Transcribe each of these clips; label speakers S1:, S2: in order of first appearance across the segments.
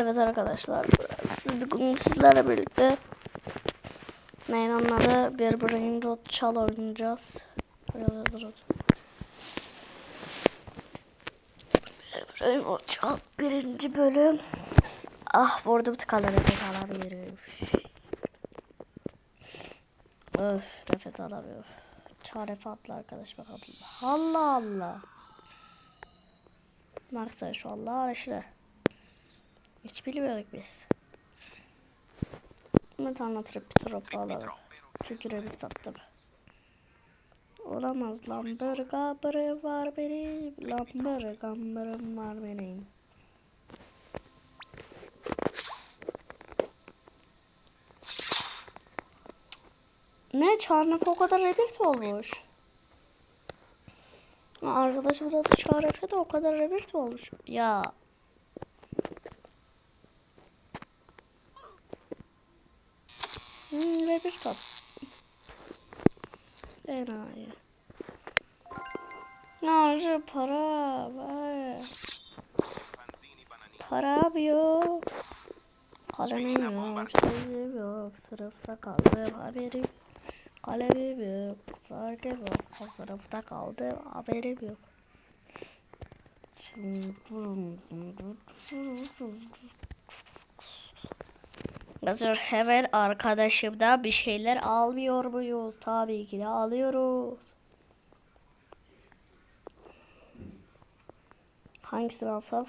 S1: Evet arkadaşlar siz bugün sizlerle birlikte neyin anladı bir brain rot çal oynayacağız. Brain rot çal birinci bölüm. Ah vurdum tıkalı nefes alamıyorum. Öf nefes alamıyorum. Çare fatlı arkadaş bakalım. Allah Allah. Maksay şu Allah işte. Hiç bilmiyoruz biz. Bir tane trip drop alalım. Çünkü bir tattım. Olamaz lambır gambırım var benim. Lambır gambırım var benim. Ne çarnık o kadar rebirth olmuş. Arkadaşım da çarnık da o kadar rebirth olmuş. Ya Hmm, ve bir top. Enayi. Şu para var. Para yok. Kalemim yok, sözüm yok. Sınıfta kaldım haberim. Kalemim yok, sargım yok. Sınıfta kaldım haberim yok. Hazır hemen arkadaşımdan bir şeyler almıyor muyuz? Tabii ki de alıyoruz. Hangisini alsam?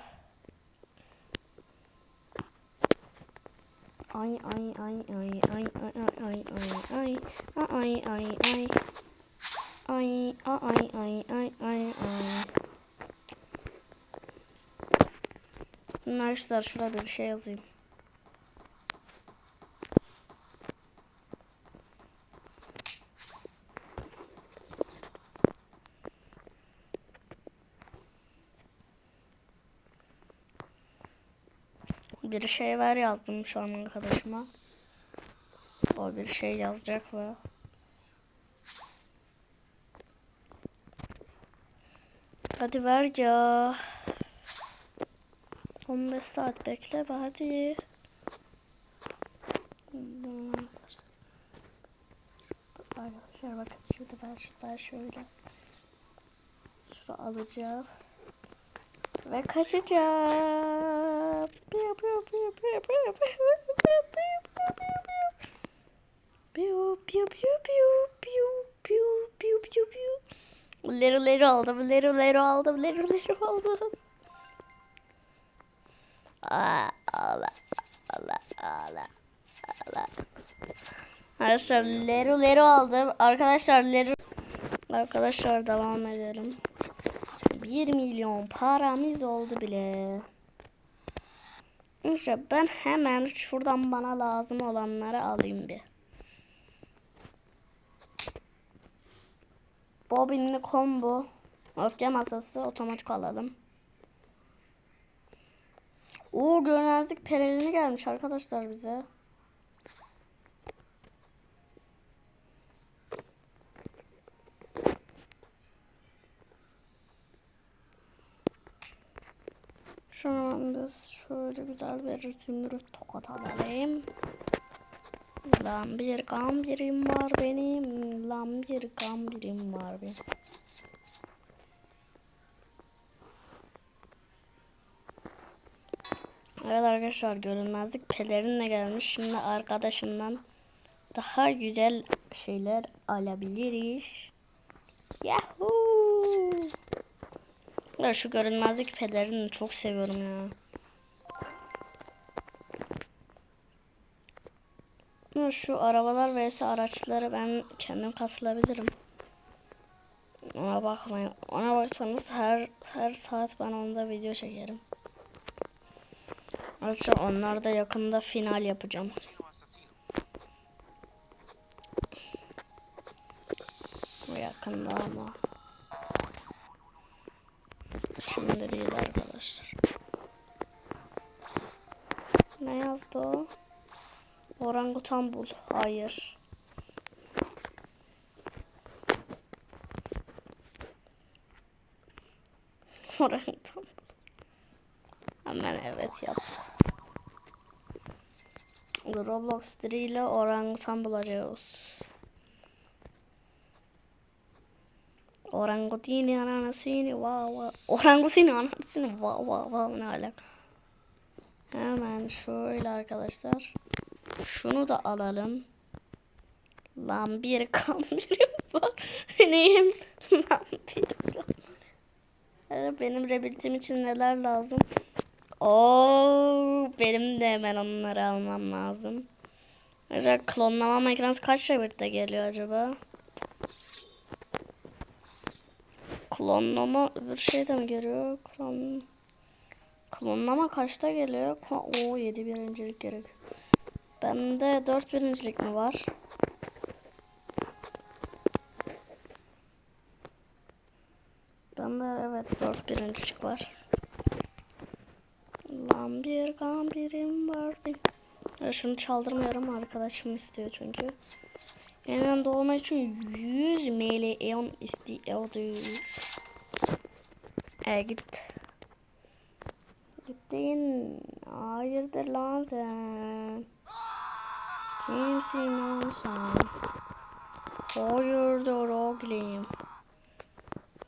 S1: Ay ay ay ay ay ay ay ay ay ay ay ay ay ay ay ay ay ay Arkadaşlar şurada bir şey yazayım. Bir şey ver yazdım şu an arkadaşıma. O bir şey yazacak ve Hadi ver ya. 15 saat bekle be hadi. Arkadaşlar bakın şimdi ben şuradan şöyle şunu alacağım ve kaçacağım. Lero lero aldım, lero lero aldım, lero lero aldım. Aa, Allah, Allah, Allah, Allah. Arkadaşlar lero lero aldım. Arkadaşlar lero Arkadaşlar devam edelim. 1 milyon paramız oldu bile. İşte ben hemen şuradan bana lazım olanları alayım bir. Bobinli combo. Öfke masası otomatik alalım. Uğur görmezlik perelini gelmiş arkadaşlar bize. Şunu biz şöyle güzel bir zümrüt tokat alalım. Lan bir gambirim var benim. Lan bir gambirim var benim. Evet arkadaşlar görünmezlik pelerinle gelmiş. Şimdi arkadaşımdan daha güzel şeyler alabiliriz. Yahoo! Ya şu görünmezlik pelerini çok seviyorum ya. Şu arabalar vs araçları ben kendim kasılabilirim. Ona bakmayın. Ona baksanız her her saat ben onda video çekerim. Ayrıca onlar da yakında final yapacağım. Yakında ama. Şimdi değil arkadaşlar. Ne yazdı? Orangutan bul. Hayır. Orangutan bul. Hemen evet yap. Roblox ile orangutan bulacağız. Orangutini ananasini va va. Orangutini ananasini va va va ne alaka. Hemen şöyle arkadaşlar. Şunu da alalım. Lan bir kambirim var. Neyim? Lan bir kambirim. Benim rebiltim için neler lazım? Oo, benim de hemen onları almam lazım. Acaba klonlama makinesi kaç rebitte geliyor acaba? Klonlama bir şey de mi geliyor? Klon... Klonlama kaçta geliyor? Oo 7 birincilik gerek. Bende 4 birincilik mi var? Bende evet 4 birincilik var. Lan bir gambirim var benim. Ya şunu çaldırmıyorum arkadaşım istiyor çünkü. Yeniden doğma için 100 milyon istiyordu. E git. Gittin. Hayırdır lan sen? Kimsin lan sen? Hayırdır oğlum?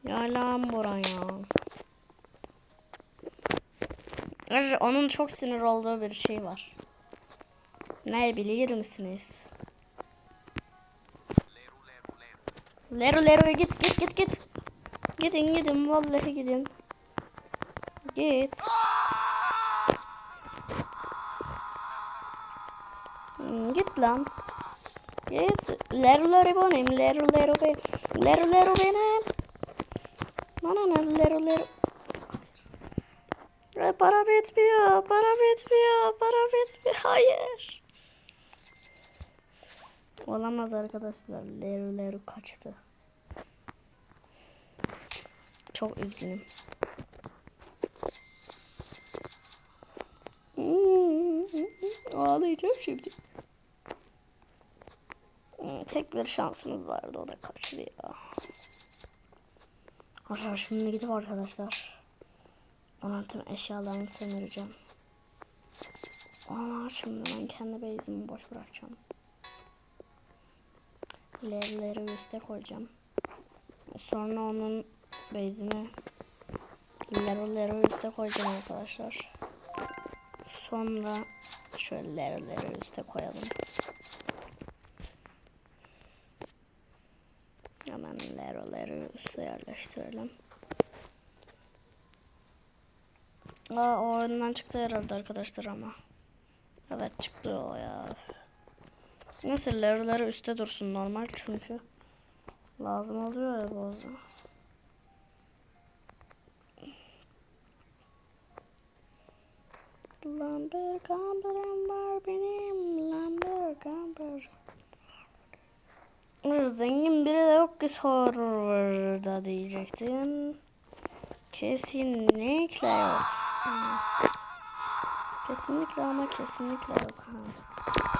S1: Yalan buraya. Arkadaşlar onun çok sinir olduğu bir şey var. Ne bilir misiniz? Leru Leru git git git git. Gidin gidin vallahi gidin. Git. Hmm, Git lan. Git. Leru Leru benim. Leru Leru benim. Leru Leru benim. Bana ne Leru Leru. Ay, Para bitmiyor. Para bitmiyor. Para bitmiyor. Hayır. Olamaz arkadaşlar. Leru Leru kaçtı. Çok üzgünüm. Ağlayacağım şimdi. Hmm, Tek bir şansımız vardı o da kaçtı ya. Arkadaşlar şimdi gidip arkadaşlar. Onun tüm eşyalarını sömüreceğim. Ama şimdi ben kendi base'imi boş bırakacağım. Lerleri üste koyacağım. Sonra onun base'ini leroleri üste koyacağım arkadaşlar. Sonra şöyle leroleri üste koyalım. Hemen leroleri üste yerleştirelim. Aa o oyundan çıktı herhalde arkadaşlar ama. Evet çıktı o ya. Leroleri üstte dursun normal çünkü. Lazım oluyor ya bazen. Lambert gamberim var benim. Lambert gamber. Zengin biri de yok ki serverda diyecektim. Kesinlikle yok. Kesinlikle ama kesinlikle yok. Ha.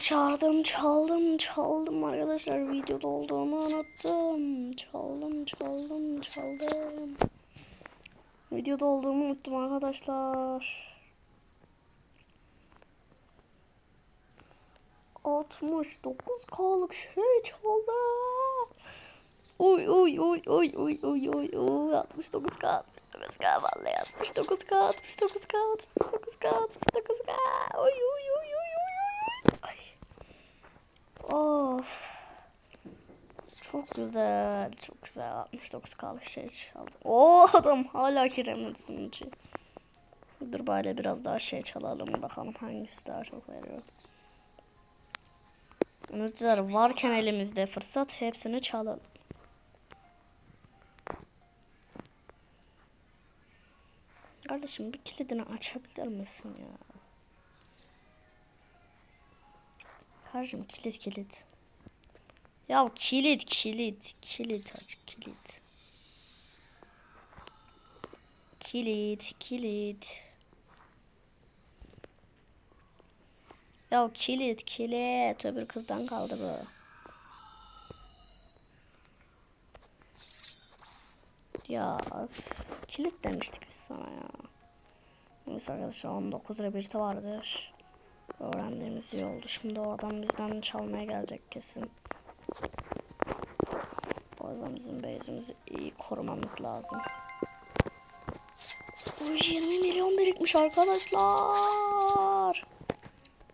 S1: Oo, çaldım çaldım arkadaşlar videoda olduğumu unuttum. Çaldım çaldım çaldım. Videoda olduğumu unuttum arkadaşlar. 69K'lık şey çaldı. Oy oy oy oy oy oy oy oy 69K 69K vallahi 69K 69K 69K 69K oy oy oy Oh. Çok güzel. Çok güzel. 69 kalık şey çaldım. Oo adam hala sunucu. Dur böyle biraz daha şey çalalım. Bakalım hangisi daha çok veriyor. Unutlar varken elimizde fırsat hepsini çalalım. Kardeşim bir kilidini açabilir misin ya? Kardeşim kilit kilit. Ya kilit kilit kilit aç kilit. Kilit kilit. Ya kilit kilit öbür kızdan kaldı bu. Ya kilit demiştik biz sana ya. Neyse arkadaşlar 19 rebirti vardır. Öğrendiğimiz iyi oldu. Şimdi o adam bizden çalmaya gelecek kesin. O yüzden bizim base'imizi iyi korumamız lazım. O 20 milyon birikmiş arkadaşlar.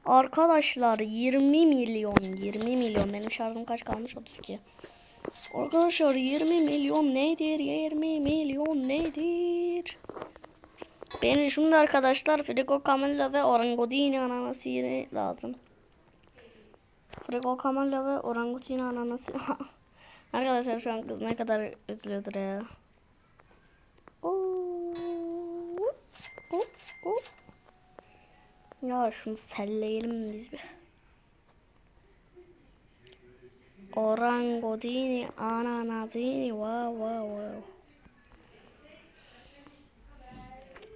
S1: Arkadaşlar 20 milyon 20 milyon benim şarjım kaç kalmış 32. Arkadaşlar 20 milyon nedir? 20 milyon nedir? Benim şimdi arkadaşlar Frigo Camilla ve Orangutini ananası yeri lazım. Frigo Camilla ve Orangutini ananası. arkadaşlar şu an kız ne kadar üzülüyordur ya. Oo. Oo, oo. Ya şunu selleyelim biz bir. Orangutini ananasini wow wow wow.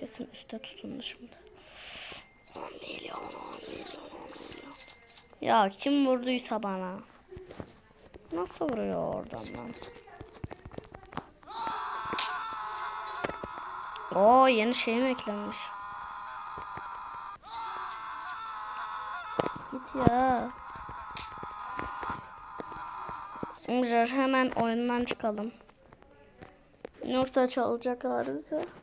S1: Kesin üstte tutundu şimdi. 10 milyon 10 milyon 10 milyon. Ya kim vurduysa bana. Nasıl vuruyor oradan lan? Oo yeni şey mi eklenmiş? Git ya. Arkadaşlar hemen oyundan çıkalım. Yoksa çalacaklar bizi.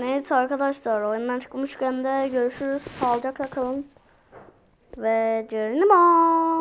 S1: Neyse arkadaşlar oyundan çıkmışken de görüşürüz. Sağlıcakla kalın. Ve Cerinima.